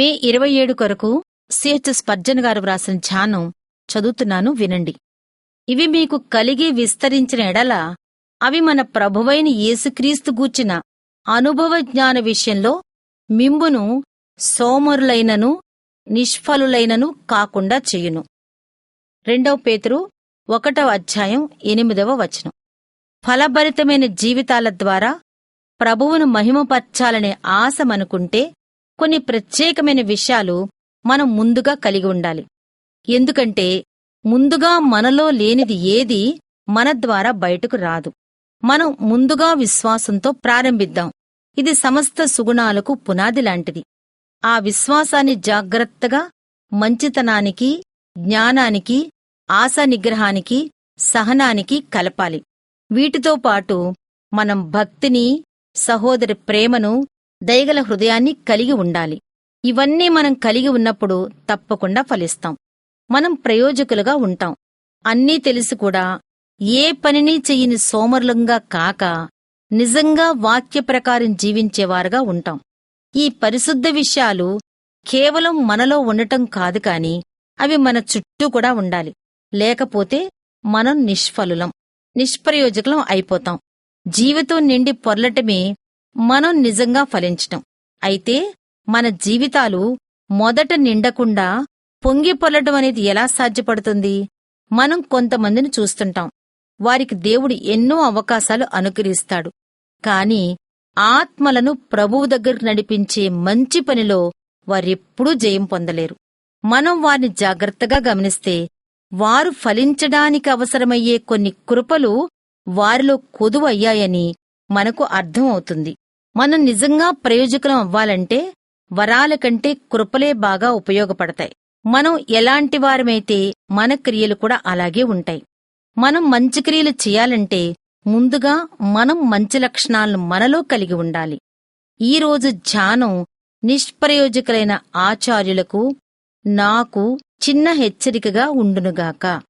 మే ఇరవై ఏడు కొరకు సిహెచ్ఎస్ పర్జన్ గారు వ్రాసిన ధ్యానం చదువుతున్నాను వినండి. ఇవి మీకు కలిగి విస్తరించిన ఎడల అవి మన ప్రభువైన యేసుక్రీస్తు గూర్చిన అనుభవ జ్ఞాన విషయంలో మింబును సోమరులైనను నిష్ఫలులైనను కాకుండా చేయును. రెండవ పేతురు ఒకటవ అధ్యాయం ఎనిమిదవ వచనం. ఫలభరితమైన జీవితాల ద్వారా ప్రభువును మహిమపర్చాలనే ఆశ మనకుంటే కొన్ని ప్రత్యేకమైన విషయాలు మనం ముందుగా కలిగి ఉండాలి. ఎందుకంటే ముందుగా మనలో లేనిది ఏది మన ద్వారా బయటకు రాదు. మనం ముందుగా విశ్వాసంతో ప్రారంభిద్దాం. ఇది సమస్త సుగుణాలకు పునాది లాంటిది. ఆ విశ్వాసాన్ని జాగ్రత్తగా మంచితనానికి జ్ఞానానికి ఆశా నిగ్రహానికి సహనానికి కలపాలి. వీటితో పాటు మనం భక్తిని సహోదరి ప్రేమను దయగల హృదయాన్ని కలిగి ఉండాలి. ఇవన్నీ మనం కలిగి ఉన్నప్పుడు తప్పకుండా ఫలిస్తాం. మనం ప్రయోజకులుగా ఉంటాం. అన్నీ తెలిసి కూడా ఏ పనిని చెయ్యని సోమరులంగా కాక నిజంగా వాక్య ప్రకారం జీవించేవారుగా ఉంటాం. ఈ పరిశుద్ధ విషయాలు కేవలం మనలో ఉండటం కాదు కాని అవి మన చుట్టూ కూడా ఉండాలి. లేకపోతే మనం నిష్ఫలులం నిష్ప్రయోజకులం అయిపోతాం. జీవితం నిండి పొర్లటమే మనం నిజంగా ఫలించటం. అయితే మన జీవితాలు మొదట నిండకుండా పొంగిపొల్లటం అనేది ఎలా సాధ్యపడుతుంది? మనం కొంతమందిని చూస్తుంటాం. వారికి దేవుడు ఎన్నో అవకాశాలు అనుకరిస్తాడు కాని ఆత్మలను ప్రభువు దగ్గరకు నడిపించే మంచి పనిలో వారెప్పుడూ జయం పొందలేరు. మనం వారిని జాగ్రత్తగా గమనిస్తే వారు ఫలించడానికి అవసరమయ్యే కొన్ని కృపలు వారిలో కొదువయ్యాయని మనకు అర్థం అవుతుంది మనం నిజంగా ప్రయోజకులం అవ్వాలంటే వరాల కంటే కృపలే బాగా ఉపయోగపడతాయి. మనం ఎలాంటి వారమైతే మన క్రియలు కూడా అలాగే ఉంటాయి. మనం మంచి క్రియలు చేయాలంటే ముందుగా మనం మంచి లక్షణాలను మనలో కలిగి ఉండాలి. ఈ రోజు ధ్యానం నిష్ప్రయోజకులైన ఆచార్యులకు నాకు చిన్న హెచ్చరికగా ఉండునుగాక.